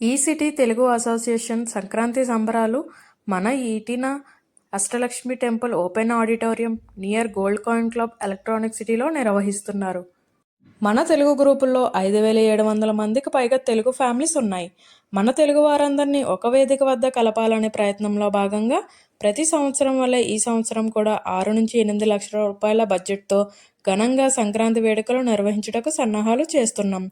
ఈ city Telugu association Sankranti సంబరాలు మన ఈటిన Ashtalakshmi temple open auditorium near gold coin club electronic సిటీలో నిర్వహిస్తున్నారు. మన తెలుగు గ్రూపుల్లో ఐదు వేల ఏడు వందల మందికి పైగా తెలుగు ఫ్యామిలీస్ ఉన్నాయి. మన తెలుగు వారందరినీ ఒక వేదిక వద్ద కలపాలనే ప్రయత్నంలో భాగంగా ప్రతి సంవత్సరం వల్లే ఈ సంవత్సరం కూడా ఆరు నుంచి ఎనిమిది లక్షల రూపాయల బడ్జెట్తో ఘనంగా సంక్రాంతి వేడుకలు నిర్వహించుటకు సన్నాహాలు చేస్తున్నాం.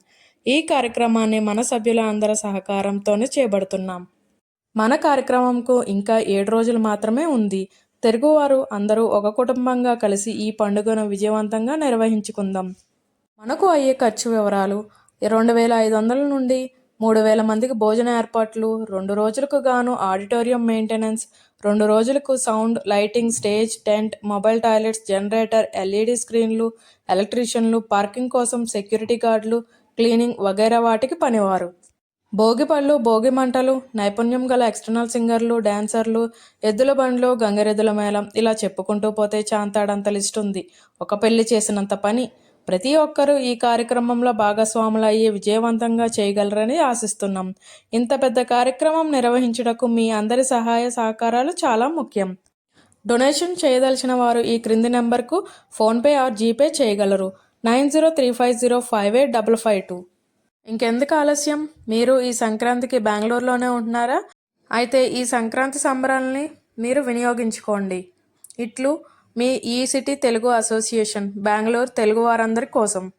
ఈ కార్యక్రమాన్ని మన సభ్యుల అందరి సహకారంతోనే చేపడుతున్నాం. మన కార్యక్రమంకు ఇంకా ఏడు రోజులు మాత్రమే ఉంది. తెలుగువారు అందరూ ఒక కుటుంబంగా కలిసి ఈ పండుగను విజయవంతంగా నిర్వహించుకుందాం. మనకు అయ్యే ఖర్చు వివరాలు రెండు వేల ఐదు వందల నుండి మూడు వేల మందికి భోజన ఏర్పాట్లు రెండు రోజులకు గాను ఆడిటోరియం మెయింటెనెన్స్ రెండు రోజులకు sound lighting stage tent mobile toilets generator LED స్క్రీన్లు ఎలక్ట్రీషియన్లు పార్కింగ్ కోసం సెక్యూరిటీ గార్డులు క్లీనింగ్ వగైరా వాటికి పనివారు. భోగి పళ్ళు భోగి మంటలు నైపుణ్యం గల ఎక్స్టర్నల్ సింగర్లు డాన్సర్లు ఎద్దుల బండ్లు గంగరెద్దుల మేళం ఇలా చెప్పుకుంటూ పోతే చాంతాడంత లిస్ట్ ఉంది. ఒక పెళ్ళి చేసినంత పని. ప్రతి ఒక్కరూ ఈ కార్యక్రమంలో భాగస్వాములు అయ్యి విజయవంతంగా చేయగలరని ఆశిస్తున్నాం. ఇంత పెద్ద కార్యక్రమం నిర్వహించుటకు మీ అందరి సహాయ సహకారాలు చాలా ముఖ్యం. డొనేషన్ చేయదలిచిన వారు ఈ క్రింది నెంబర్కు ఫోన్పే ఆర్ జీపే చేయగలరు. Nine zero three five zero five eight double five two. ఇంకెందుకు ఆలస్యం? మీరు ఈ సంక్రాంతికి బెంగళూరులోనే ఉంటున్నారా? అయితే ఈ సంక్రాంతి సంబరాలని మీరు వినియోగించుకోండి. ఇట్లు మీ E city Telugu association Bengaluru Telugu వారందరి కోసం.